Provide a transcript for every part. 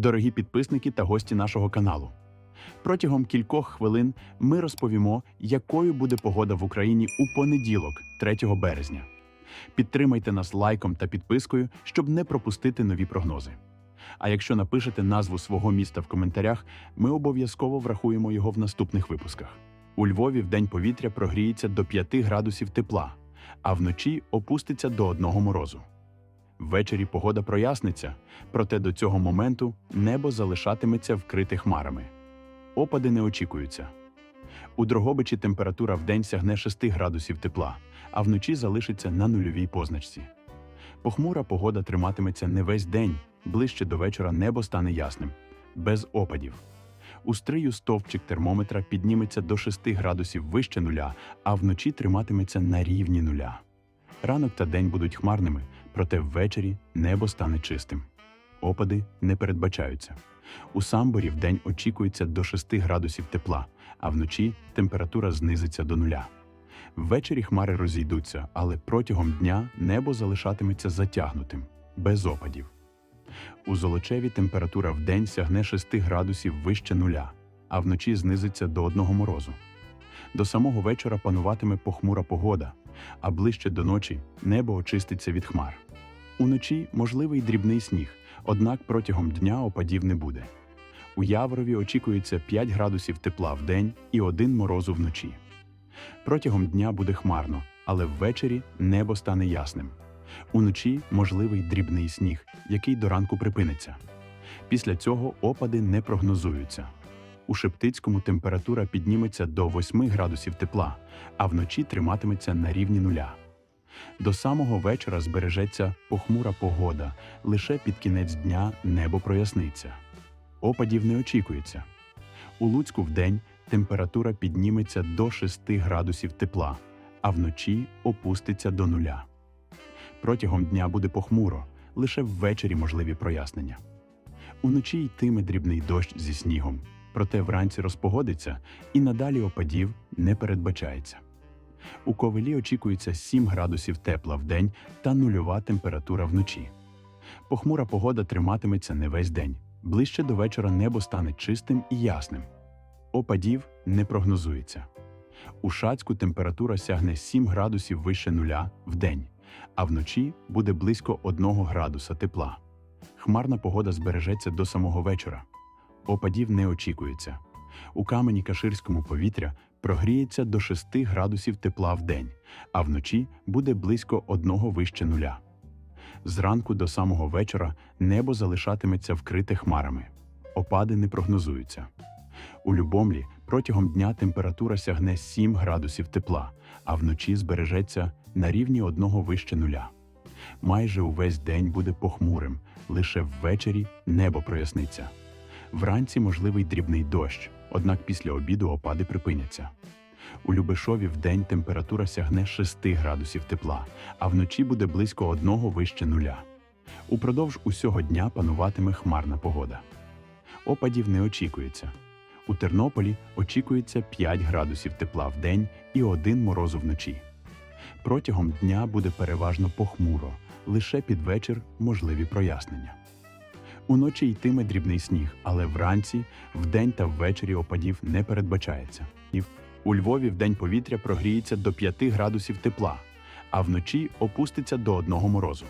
дорогі підписники та гості нашого каналу. Протягом кількох хвилин ми розповімо, якою буде погода в Україні у понеділок, 3 березня. Підтримайте нас лайком та підпискою, щоб не пропустити нові прогнози. А якщо напишете назву свого міста в коментарях, ми обов'язково врахуємо його в наступних випусках. У Львові в день повітря прогріється до 5 градусів тепла, а вночі опуститься до 1 морозу. Ввечері погода проясниться, проте до цього моменту небо залишатиметься вкрите хмарами. Опади не очікуються. У Дрогобичі температура вдень сягне 6 градусів тепла, а вночі залишиться на нульовій позначці. Похмура погода триматиметься не весь день, ближче до вечора небо стане ясним, без опадів. У стрию стовпчик термометра підніметься до 6 градусів вище нуля, а вночі триматиметься на рівні нуля. Ранок та день будуть хмарними, проте ввечері небо стане чистим. Опади не передбачаються. У Самборі вдень очікується до 6 градусів тепла, а вночі температура знизиться до нуля. Ввечері хмари розійдуться, але протягом дня небо залишатиметься затягнутим, без опадів. У Золочеві температура вдень сягне 6 градусів вище нуля, а вночі знизиться до одного морозу. До самого вечора пануватиме похмура погода, а ближче до ночі небо очиститься від хмар. Уночі можливий дрібний сніг, однак протягом дня опадів не буде. У Яворові очікується 5 градусів тепла в день і 1 морозу вночі. Протягом дня буде хмарно, але ввечері небо стане ясним. Уночі можливий дрібний сніг, який до ранку припиниться. Після цього опади не прогнозуються. У Шептицькому температура підніметься до 8 градусів тепла, а вночі триматиметься на рівні нуля. До самого вечора збережеться похмура погода, лише під кінець дня небо проясниться. Опадів не очікується. У Луцьку вдень температура підніметься до 6 градусів тепла, а вночі опуститься до нуля. Протягом дня буде похмуро, лише ввечері можливі прояснення. Уночі йтиме дрібний дощ зі снігом, проте вранці розпогодиться і надалі опадів не передбачається. У Ковелі очікується 7 градусів тепла в день та нульова температура вночі. Похмура погода триматиметься не весь день. Ближче до вечора небо стане чистим і ясним. Опадів не прогнозується. У Шацьку температура сягне 7 градусів вище нуля в день, а вночі буде близько 1 градуса тепла. Хмарна погода збережеться до самого вечора. Опадів не очікується. У камені Каширському повітря прогріється до 6 градусів тепла в день, а вночі буде близько 1 вище нуля. Зранку до самого вечора небо залишатиметься вкрите хмарами. Опади не прогнозуються. У Любомлі протягом дня температура сягне 7 градусів тепла, а вночі збережеться на рівні 1 вище нуля. Майже увесь день буде похмурим, лише ввечері небо проясниться. Вранці можливий дрібний дощ, однак після обіду опади припиняться. У Любешові вдень температура сягне 6 градусів тепла, а вночі буде близько 1 вище нуля. Упродовж усього дня пануватиме хмарна погода. Опадів не очікується. У Тернополі очікується 5 градусів тепла в день і 1 морозу вночі. Протягом дня буде переважно похмуро, лише під вечір можливі прояснення. Уночі йтиме дрібний сніг, але вранці, вдень та ввечері опадів не передбачається. У Львові вдень повітря прогріється до 5 градусів тепла, а вночі опуститься до 1 морозу.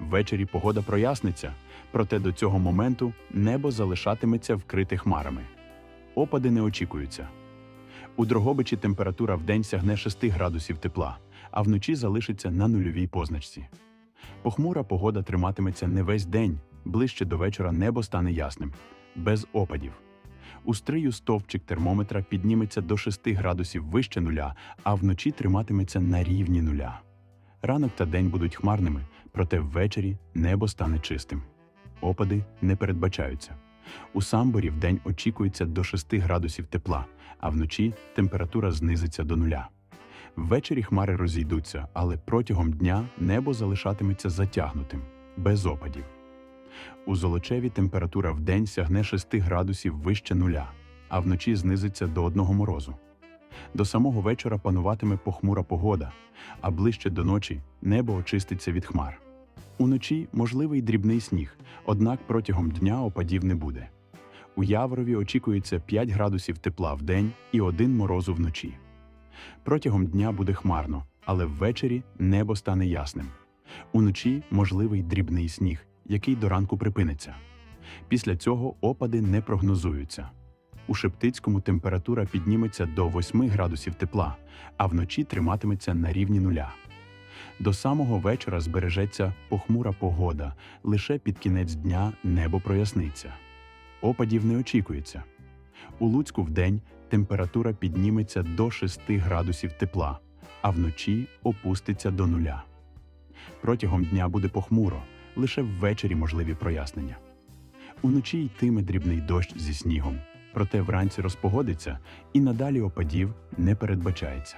Ввечері погода проясниться, проте до цього моменту небо залишатиметься вкрите хмарами. Опади не очікуються. У Дрогобичі температура вдень сягне 6 градусів тепла, а вночі залишиться на нульовій позначці. Похмура погода триматиметься не весь день, ближче до вечора небо стане ясним, без опадів. У стрию стовпчик термометра підніметься до 6 градусів вище нуля, а вночі триматиметься на рівні нуля. Ранок та день будуть хмарними, проте ввечері небо стане чистим. Опади не передбачаються. У Самборі вдень очікується до 6 градусів тепла, а вночі температура знизиться до нуля. Ввечері хмари розійдуться, але протягом дня небо залишатиметься затягнутим, без опадів. У Золочеві температура вдень сягне 6 градусів вище нуля, а вночі знизиться до 1 морозу. До самого вечора пануватиме похмура погода, а ближче до ночі небо очиститься від хмар. Уночі можливий дрібний сніг, однак протягом дня опадів не буде. У Яворові очікується 5 градусів тепла в день і 1 морозу вночі. Протягом дня буде хмарно, але ввечері небо стане ясним. Уночі можливий дрібний сніг, який до ранку припиниться. Після цього опади не прогнозуються. У Шептицькому температура підніметься до 8 градусів тепла, а вночі триматиметься на рівні нуля. До самого вечора збережеться похмура погода, лише під кінець дня небо проясниться. Опадів не очікується. У Луцьку вдень температура підніметься до 6 градусів тепла, а вночі опуститься до нуля. Протягом дня буде похмуро, лише ввечері можливі прояснення. Уночі йтиме дрібний дощ зі снігом, проте вранці розпогодиться і надалі опадів не передбачається.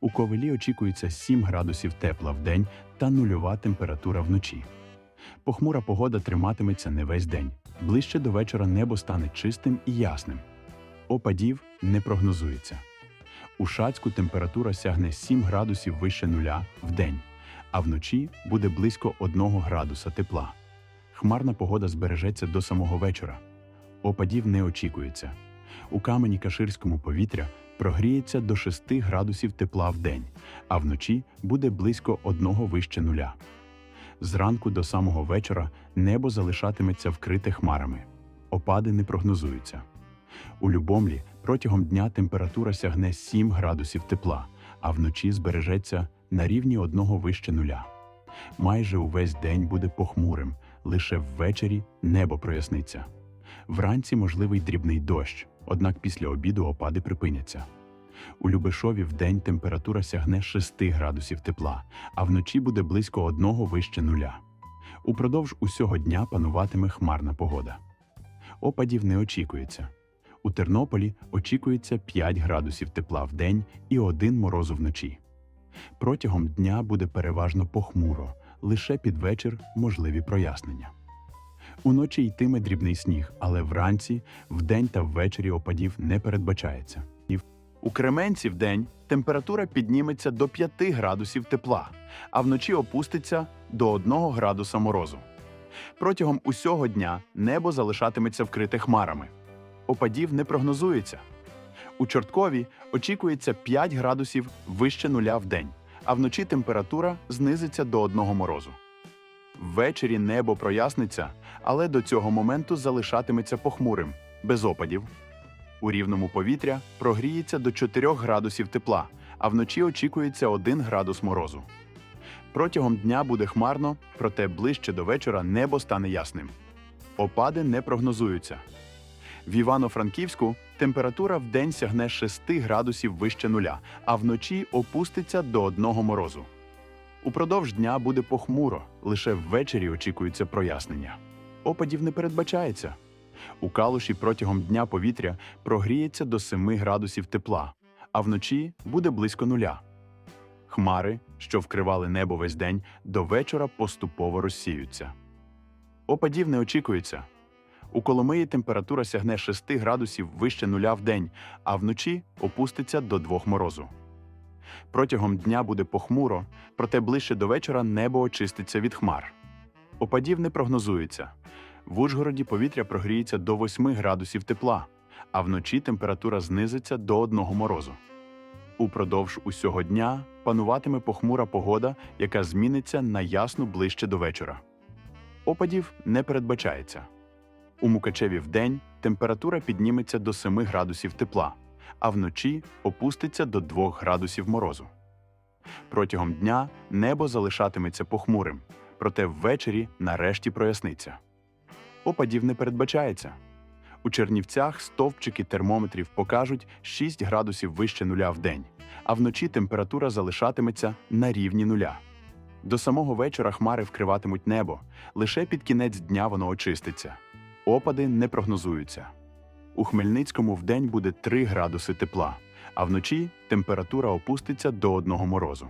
У Ковелі очікується 7 градусів тепла в день та нульова температура вночі. Похмура погода триматиметься не весь день. Ближче до вечора небо стане чистим і ясним. Опадів не прогнозується. У Шацьку температура сягне 7 градусів вище нуля в день, а вночі буде близько 1 градуса тепла. Хмарна погода збережеться до самого вечора. Опадів не очікується. У камені Каширському повітря прогріється до 6 градусів тепла в день, а вночі буде близько 1 вище нуля. Зранку до самого вечора небо залишатиметься вкрите хмарами. Опади не прогнозуються. У Любомлі протягом дня температура сягне 7 градусів тепла, а вночі збережеться на рівні 1 вище нуля. Майже увесь день буде похмурим, лише ввечері небо проясниться. Вранці можливий дрібний дощ, однак після обіду опади припиняться. У Любешові вдень температура сягне 6 градусів тепла, а вночі буде близько 1 вище нуля. Упродовж усього дня пануватиме хмарна погода. Опадів не очікується. У Тернополі очікується 5 градусів тепла в день і 1 морозу вночі. Протягом дня буде переважно похмуро, лише під вечір можливі прояснення. Уночі йтиме дрібний сніг, але вранці, вдень та ввечері опадів не передбачається. У Кременці вдень температура підніметься до 5 градусів тепла, а вночі опуститься до 1 градуса морозу. Протягом усього дня небо залишатиметься вкрите хмарами. Опадів не прогнозується. У Чорткові очікується 5 градусів вище нуля в день, а вночі температура знизиться до 1 морозу. Ввечері небо проясниться, але до цього моменту залишатиметься похмурим, без опадів. У рівному повітря прогріється до 4 градусів тепла, а вночі очікується 1 градус морозу. Протягом дня буде хмарно, проте ближче до вечора небо стане ясним. Опади не прогнозуються. В Івано-Франківську температура в день сягне 6 градусів вище нуля, а вночі опуститься до 1 морозу. Упродовж дня буде похмуро, лише ввечері очікується прояснення. Опадів не передбачається. У калуші протягом дня повітря прогріється до 7 градусів тепла, а вночі буде близько нуля. Хмари, що вкривали небо весь день, до вечора поступово розсіються. Опадів не очікується. У Коломиї температура сягне 6 градусів вище нуля в день, а вночі опуститься до 2 морозу. Протягом дня буде похмуро, проте ближче до вечора небо очиститься від хмар. Опадів не прогнозується. В Ужгороді повітря прогріється до 8 градусів тепла, а вночі температура знизиться до 1 морозу. Упродовж усього дня пануватиме похмура погода, яка зміниться на ясну ближче до вечора. Опадів не передбачається. У Мукачеві вдень температура підніметься до 7 градусів тепла, а вночі опуститься до 2 градусів морозу. Протягом дня небо залишатиметься похмурим, проте ввечері нарешті проясниться. Опадів не передбачається. У Чернівцях стовпчики термометрів покажуть 6 градусів вище нуля в день, а вночі температура залишатиметься на рівні нуля. До самого вечора хмари вкриватимуть небо, лише під кінець дня воно очиститься. Опади не прогнозуються. У Хмельницькому вдень буде 3 градуси тепла, а вночі температура опуститься до 1 морозу.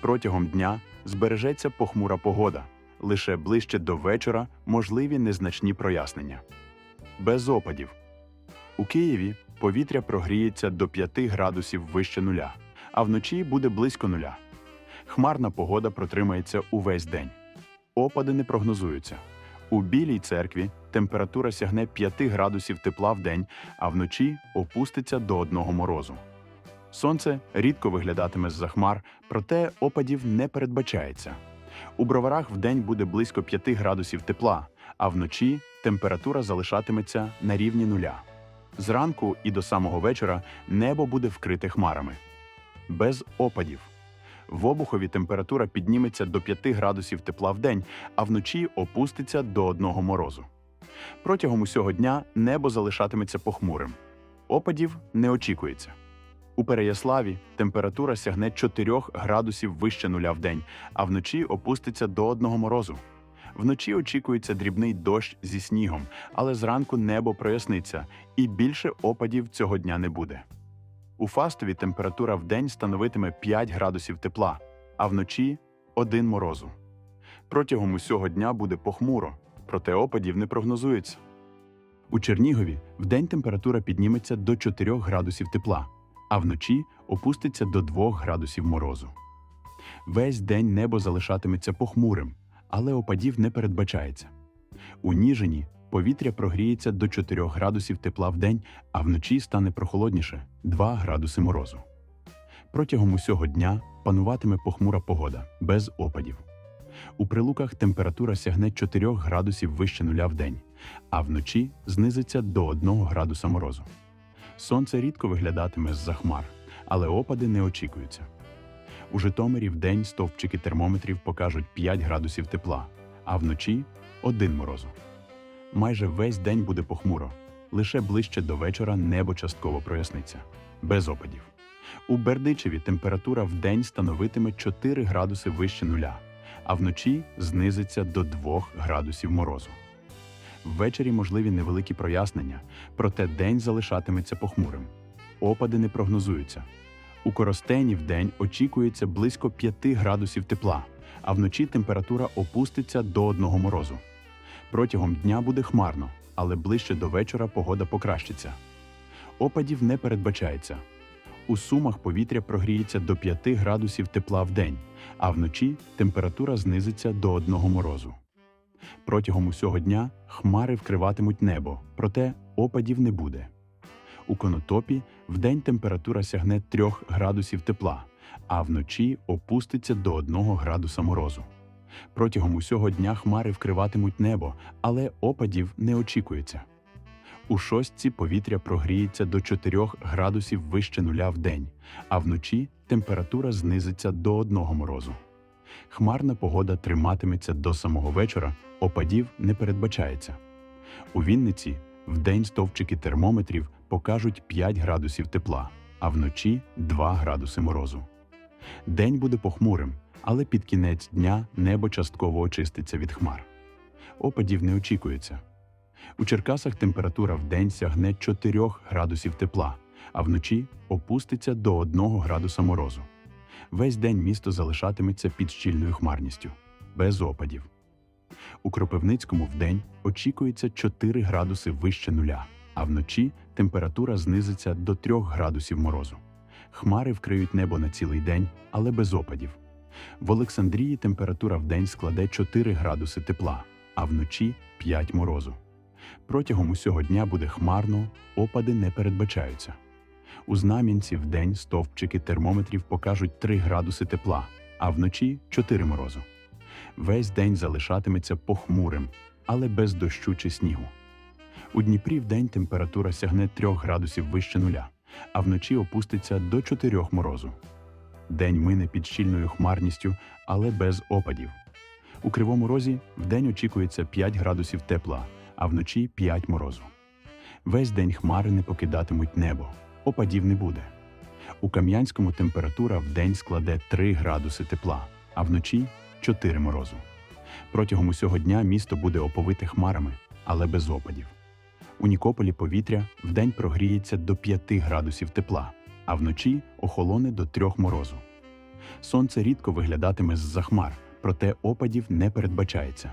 Протягом дня збережеться похмура погода, лише ближче до вечора можливі незначні прояснення. Без опадів. У Києві повітря прогріється до 5 градусів вище нуля, а вночі буде близько нуля. Хмарна погода протримається увесь день. опади не прогнозуються. У Білій церкві температура сягне 5 градусів тепла в день, а вночі опуститься до одного морозу. Сонце рідко виглядатиме з-за хмар, проте опадів не передбачається. У броварах вдень буде близько 5 градусів тепла, а вночі температура залишатиметься на рівні нуля. Зранку і до самого вечора небо буде вкрите хмарами. Без опадів. В Обухові температура підніметься до 5 градусів тепла в день, а вночі опуститься до одного морозу. Протягом усього дня небо залишатиметься похмурим. Опадів не очікується. У Переяславі температура сягне 4 градусів вище нуля в день, а вночі опуститься до одного морозу. Вночі очікується дрібний дощ зі снігом, але зранку небо проясниться, і більше опадів цього дня не буде. У Фастові температура в день становитиме 5 градусів тепла, а вночі 1 морозу. Протягом усього дня буде похмуро, проте опадів не прогнозується. У Чернігові вдень температура підніметься до 4 градусів тепла, а вночі опуститься до 2 градусів морозу. Весь день небо залишатиметься похмурим, але опадів не передбачається. У Ніжині повітря прогріється до 4 градусів тепла в день, а вночі стане прохолодніше 2 градуси морозу. Протягом усього дня пануватиме похмура погода без опадів. У прилуках температура сягне 4 градусів вище нуля в день, а вночі знизиться до 1 градуса морозу. Сонце рідко виглядатиме з-за хмар, але опади не очікуються. У Житомирі вдень стовпчики термометрів покажуть 5 градусів тепла, а вночі 1 морозу. Майже весь день буде похмуро. Лише ближче до вечора небо частково проясниться. Без опадів. У Бердичеві температура вдень становитиме 4 градуси вище нуля, а вночі знизиться до 2 градусів морозу. Ввечері можливі невеликі прояснення, проте день залишатиметься похмурим. Опади не прогнозуються. У Коростені вдень очікується близько 5 градусів тепла, а вночі температура опуститься до одного морозу. Протягом дня буде хмарно, але ближче до вечора погода покращиться. Опадів не передбачається. У Сумах повітря прогріється до 5 градусів тепла в день, а вночі температура знизиться до одного морозу. Протягом усього дня хмари вкриватимуть небо, проте опадів не буде. У Конотопі вдень температура сягне 3 градусів тепла, а вночі опуститься до 1 градуса морозу. Протягом усього дня хмари вкриватимуть небо, але опадів не очікується. У шостці повітря прогріється до 4 градусів вище нуля в день, а вночі температура знизиться до 1 морозу. Хмарна погода триматиметься до самого вечора, опадів не передбачається. У Вінниці вдень стовпчики термометрів покажуть 5 градусів тепла, а вночі 2 градуси морозу. День буде похмурим, але під кінець дня небо частково очиститься від хмар. Опадів не очікується. У Черкасах температура в день сягне 4 градусів тепла, а вночі опуститься до 1 градуса морозу. Весь день місто залишатиметься під щільною хмарністю, без опадів. У Кропивницькому вдень очікується 4 градуси вище нуля, а вночі температура знизиться до 3 градусів морозу. Хмари вкриють небо на цілий день, але без опадів. В Олександрії температура вдень складе 4 градуси тепла, а вночі 5 морозу. Протягом усього дня буде хмарно, опади не передбачаються. У Знам'янці вдень стовпчики термометрів покажуть 3 градуси тепла, а вночі 4 морозу. Весь день залишатиметься похмурим, але без дощу чи снігу. У Дніпрі вдень температура сягне 3 градусів вище нуля, а вночі опуститься до 4 морозу. День мине під щільною хмарністю, але без опадів. У Кривому Розі вдень очікується 5 градусів тепла, а вночі 5 морозу. Весь день хмари не покидатимуть небо, опадів не буде. У Кам'янському температура вдень складе 3 градуси тепла, а вночі 4 морозу. Протягом усього дня місто буде оповите хмарами, але без опадів. У Нікополі повітря вдень прогріється до 5 градусів тепла, а вночі охолоне до 3 морозу. Сонце рідко виглядатиме з-за хмар, проте опадів не передбачається.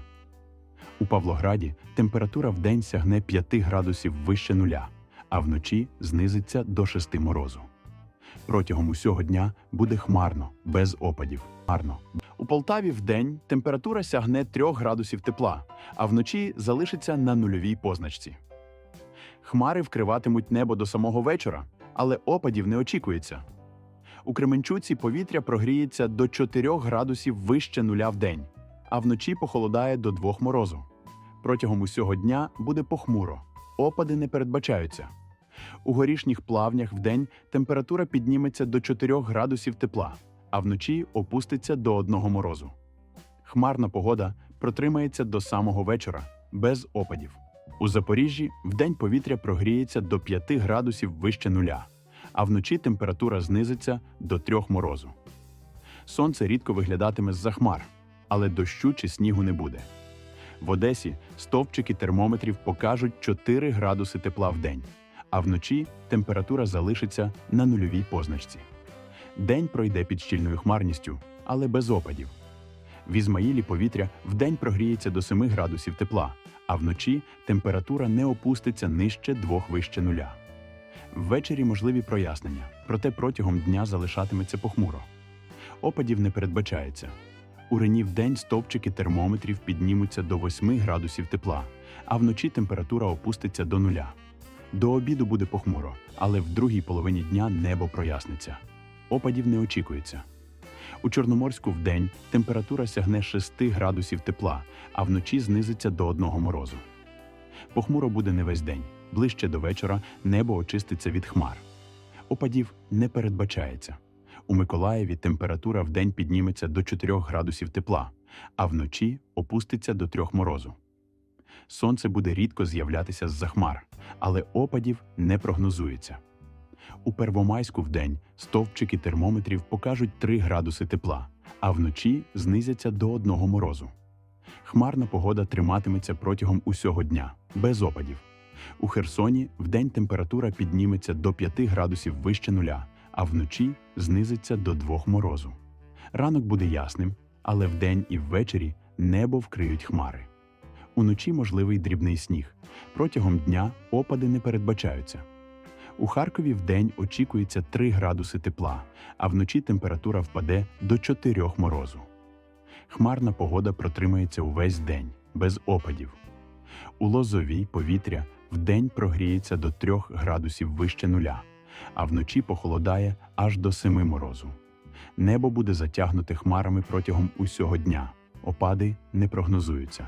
У Павлограді температура вдень сягне 5 градусів вище нуля, а вночі знизиться до 6 морозу. Протягом усього дня буде хмарно, без опадів. Хмарно. У Полтаві вдень температура сягне 3 градусів тепла, а вночі залишиться на нульовій позначці. Хмари вкриватимуть небо до самого вечора, але опадів не очікується. У Кременчуці повітря прогріється до 4 градусів вище нуля в день, а вночі похолодає до 2 морозу. Протягом усього дня буде похмуро, опади не передбачаються. У горішніх плавнях вдень температура підніметься до 4 градусів тепла, а вночі опуститься до 1 морозу. Хмарна погода протримається до самого вечора, без опадів. У Запоріжжі вдень повітря прогріється до 5 градусів вище нуля, а вночі температура знизиться до 3 морозу. Сонце рідко виглядатиме з-за хмар, але дощу чи снігу не буде. В Одесі стовпчики термометрів покажуть 4 градуси тепла в день, а вночі температура залишиться на нульовій позначці. День пройде під щільною хмарністю, але без опадів. В Ізмаїлі повітря вдень прогріється до 7 градусів тепла, а вночі температура не опуститься нижче двох вище нуля. Ввечері можливі прояснення, проте протягом дня залишатиметься похмуро. Опадів не передбачається. У Рені вдень стовпчики термометрів піднімуться до 8 градусів тепла, а вночі температура опуститься до нуля. До обіду буде похмуро, але в другій половині дня небо проясниться. Опадів не очікується. У Чорноморську вдень температура сягне 6 градусів тепла, а вночі знизиться до 1 морозу. Похмуро буде не весь день. Ближче до вечора небо очиститься від хмар. Опадів не передбачається. У Миколаєві температура вдень підніметься до 4 градусів тепла, а вночі опуститься до 3 морозу. Сонце буде рідко з'являтися з-за хмар, але опадів не прогнозується. У Первомайську вдень стовпчики термометрів покажуть 3 градуси тепла, а вночі знизяться до 1 морозу. Хмарна погода триматиметься протягом усього дня, без опадів. У Херсоні вдень температура підніметься до 5 градусів вище нуля, а вночі знизиться до 2 морозу. Ранок буде ясним, але вдень і ввечері небо вкриють хмари. Уночі можливий дрібний сніг. Протягом дня опади не передбачаються. У Харкові вдень очікується 3 градуси тепла, а вночі температура впаде до 4 морозу. Хмарна погода протримається увесь день, без опадів. У Лозовій повітря вдень прогріється до 3 градусів вище нуля, а вночі похолодає аж до 7 морозу. Небо буде затягнуте хмарами протягом усього дня. Опади не прогнозуються.